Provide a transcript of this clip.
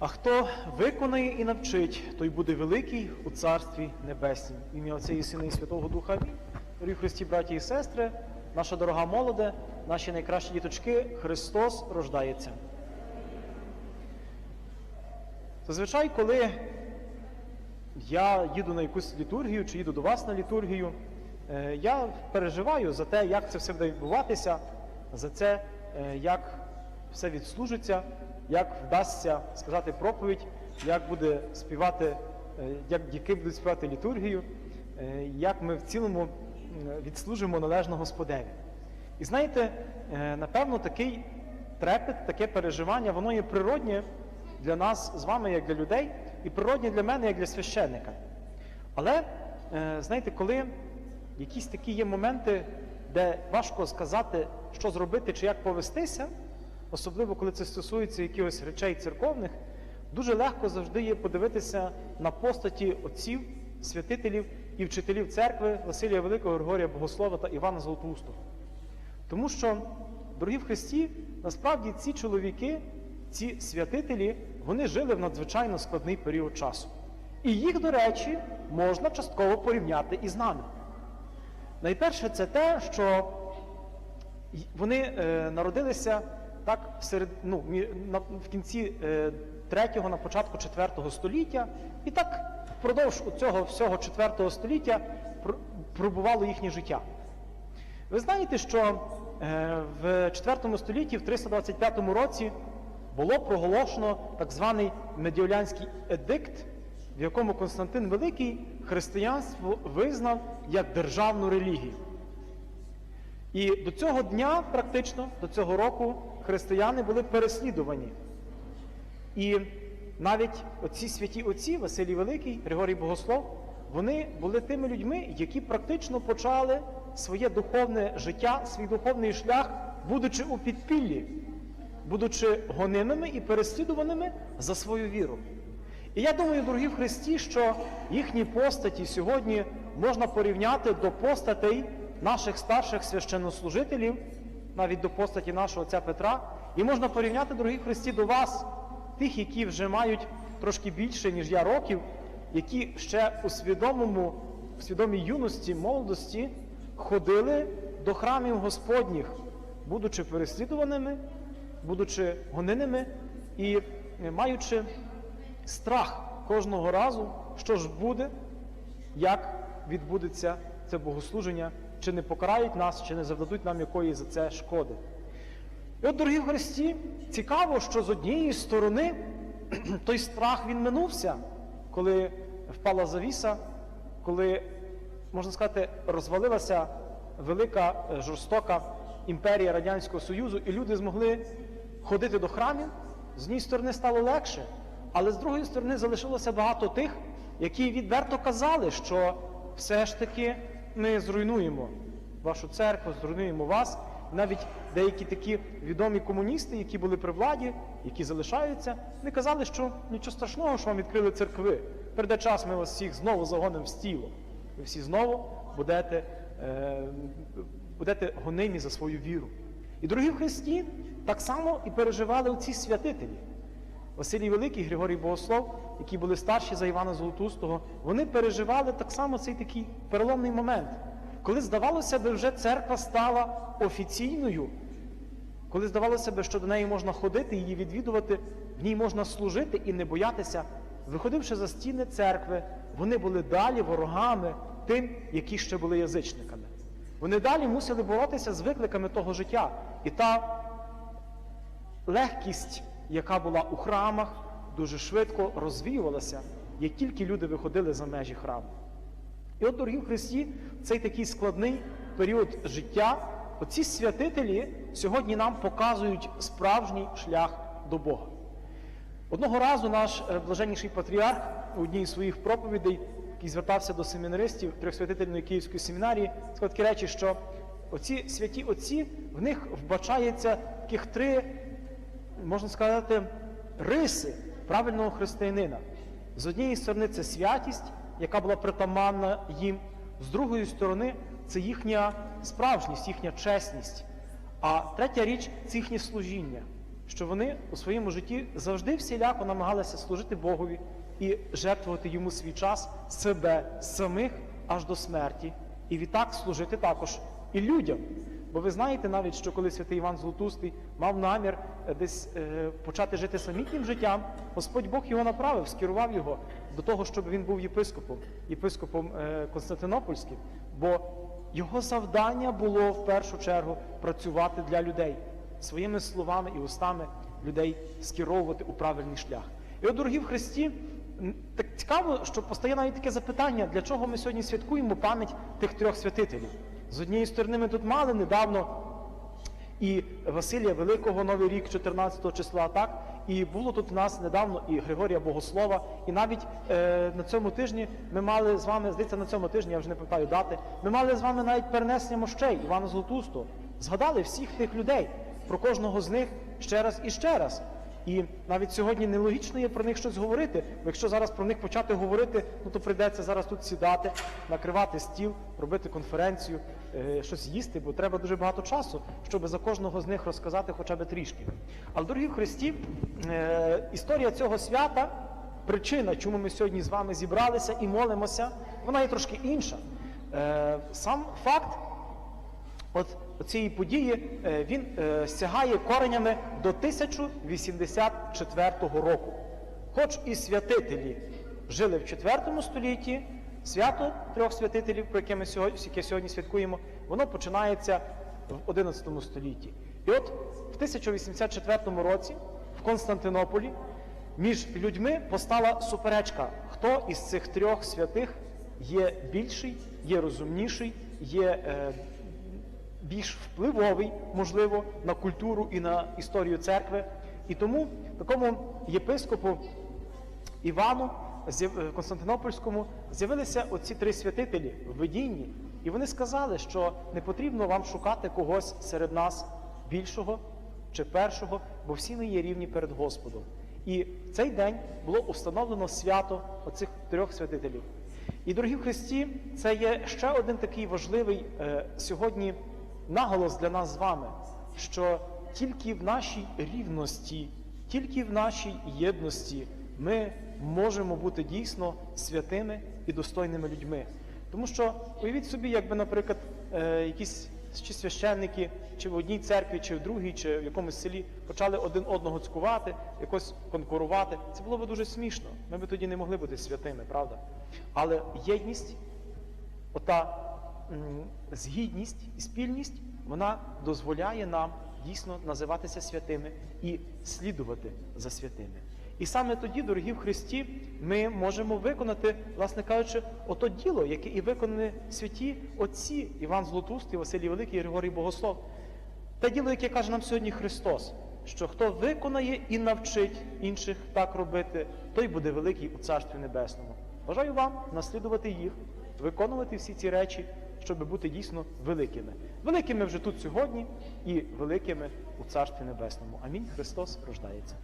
А хто виконає і навчить, той буде великий у Царстві Небеснім. Ім'я Отця і Сина і Святого Духа. Дорогі Христі, браті і сестри, наша дорога молоде, наші найкращі діточки, Христос рождається. Зазвичай, коли я їду на якусь літургію чи їду до вас на літургію, е, я переживаю за те, як це все буде відбуватися, за це, е, як все відслужиться, як вдасться сказати проповідь, як буде співати, е, як діки будуть співати літургію, е, як ми в цілому відслужимо належно Господеві. І знаєте, е, напевно, такий трепет, таке переживання, воно є природнє для нас з вами, як для людей, і природнє для мене, як для священника. Але, е, знаєте, коли якісь такі є моменти, де важко сказати, що зробити чи як повестися, особливо коли це стосується якихось речей церковних, дуже легко завжди є подивитися на постаті отців, святителів і вчителів церкви Василія Великого, Григорія Богослова та Івана Золотоустого. Тому що, дорогі в Христі, насправді ці чоловіки, ці святителі, вони жили в надзвичайно складний період часу. І їх, до речі, можна частково порівняти із нами. Найперше, це те, що вони е, народилися так серед, ну, на, в кінці е, 3-го, на початку 4 століття, і так впродовж цього всього 4 століття пробувало їхнє життя. Ви знаєте, що е, в 4 столітті, в 325 році, було проголошено так званий Медіолянський едикт, в якому Константин Великий християнство визнав як державну релігію. І до цього дня, практично, до цього року, християни були переслідувані. І навіть оці святі отці, Василій Великий, Григорій Богослов, вони були тими людьми, які практично почали своє духовне життя, свій духовний шлях, будучи у підпіллі, будучи гонимими і переслідуваними за свою віру. І я думаю, дорогі в Христі, що їхні постаті сьогодні можна порівняти до постатей наших старших священнослужителів, навіть до постаті нашого отця Петра, і можна порівняти, дорогі Христі, до вас, тих, які вже мають трошки більше, ніж я років, які ще у свідомому, в свідомій юності, молодості ходили до храмів Господніх, будучи переслідуваними, будучи гоненими і е, маючи страх кожного разу, що ж буде, як відбудеться це богослуження, чи не покарають нас, чи не завдадуть нам якої за це шкоди. І от, дорогі в Христі, цікаво, що з однієї сторони той страх він минувся, коли впала завіса, коли, можна сказати, розвалилася велика е, жорстока імперія Радянського Союзу, і люди змогли ходити до храмів. З однієї сторони стало легше, але з другої сторони залишилося багато тих, які відверто казали, що все ж таки ми зруйнуємо вашу церкву, зруйнуємо вас. Навіть деякі такі відомі комуністи, які були при владі, які залишаються, не казали, що нічого страшного, що вам відкрили церкви. Прийде час, ми вас всіх знову загонимо в стіло. Ви всі знову будете, е, будете гонимі за свою віру. І дорогі в Христі, так само і переживали оці святителі. Василій Великий, Григорій Богослов, які були старші за Івана Золотустого, вони переживали так само цей такий переломний момент, коли здавалося би, вже церква стала офіційною, коли здавалося би, що до неї можна ходити, її відвідувати, в ній можна служити і не боятися. Виходивши за стіни церкви, вони були далі ворогами тим, які ще були язичниками. Вони далі мусили боротися з викликами того життя. І та легкість, яка була у храмах, дуже швидко розвіювалася, як тільки люди виходили за межі храму. І от, дорогі Христі, цей такий складний період життя, оці святителі сьогодні нам показують справжній шлях до Бога. Одного разу наш е, блаженніший патріарх у одній з своїх проповідей, який звертався до семінаристів трьохсвятительної Київської семінарії, сказав такі речі, що оці святі отці, в них вбачається таких три, можна сказати, риси правильного християнина. З однієї сторони, це святість, яка була притаманна їм, з другої сторони, це їхня справжність, їхня чесність. А третя річ це їхнє служіння, що вони у своєму житті завжди всіляко намагалися служити Богові і жертвувати йому свій час, себе самих аж до смерті, і відтак служити також і людям. Бо ви знаєте навіть, що коли святий Іван Златустий мав намір е, десь е, почати жити самітнім життям, Господь Бог його направив, скерував його до того, щоб він був єпископом, єпископом е, Константинопольським. Бо його завдання було в першу чергу працювати для людей, своїми словами і устами людей скеровувати у правильний шлях. І от, дорогі в Христі, так цікаво, що постає навіть таке запитання, для чого ми сьогодні святкуємо пам'ять тих трьох святителів. З однієї сторони, ми тут мали недавно і Василія Великого Новий рік 14 числа, так? І було тут в нас недавно і Григорія Богослова, і навіть е, на цьому тижні ми мали з вами, здається, на цьому тижні, я вже не пам'ятаю дати, ми мали з вами навіть перенесення мощей Івана Золотустого. Згадали всіх тих людей, про кожного з них ще раз і ще раз. І навіть сьогодні нелогічно є про них щось говорити. Бо якщо зараз про них почати говорити, ну то прийдеться зараз тут сідати, накривати стіл, робити конференцію, е, щось їсти, бо треба дуже багато часу, щоб за кожного з них розказати хоча б трішки. Але, дорогі в Христі, е, історія цього свята, причина, чому ми сьогодні з вами зібралися і молимося, вона є трошки інша. Е, сам факт От цієї події е, він е, сягає коренями до 1084 року. Хоч і святителі жили в 4 столітті, свято трьох святителів, про яке ми сьогодні, яке сьогодні святкуємо, воно починається в 11 столітті. І от в 1084 році в Константинополі між людьми постала суперечка, хто із цих трьох святих є більший, є розумніший, є е, більш впливовий, можливо, на культуру і на історію церкви. І тому такому єпископу Івану е, Константинопольському з'явилися оці три святителі в видінні, і вони сказали, що не потрібно вам шукати когось серед нас більшого чи першого, бо всі ми є рівні перед Господом. І в цей день було установлено свято оцих трьох святителів. І, дорогі в Христі, це є ще один такий важливий е, сьогодні наголос для нас з вами, що тільки в нашій рівності, тільки в нашій єдності ми можемо бути дійсно святими і достойними людьми. Тому що уявіть собі, якби, наприклад, е, якісь чи священники, чи в одній церкві, чи в другій, чи в якомусь селі почали один одного цькувати, якось конкурувати. Це було б дуже смішно. Ми б тоді не могли бути святими, правда? Але єдність ота згідність і спільність, вона дозволяє нам дійсно називатися святими і слідувати за святими. І саме тоді, дорогі в Христі, ми можемо виконати, власне кажучи, ото діло, яке і виконали святі отці Іван Златустий, Василій Великий і Григорій Богослов. Те діло, яке каже нам сьогодні Христос, що хто виконає і навчить інших так робити, той буде великий у Царстві Небесному. Бажаю вам наслідувати їх, виконувати всі ці речі, щоб бути дійсно великими. Великими вже тут сьогодні і великими у Царстві Небесному. Амінь. Христос рождається.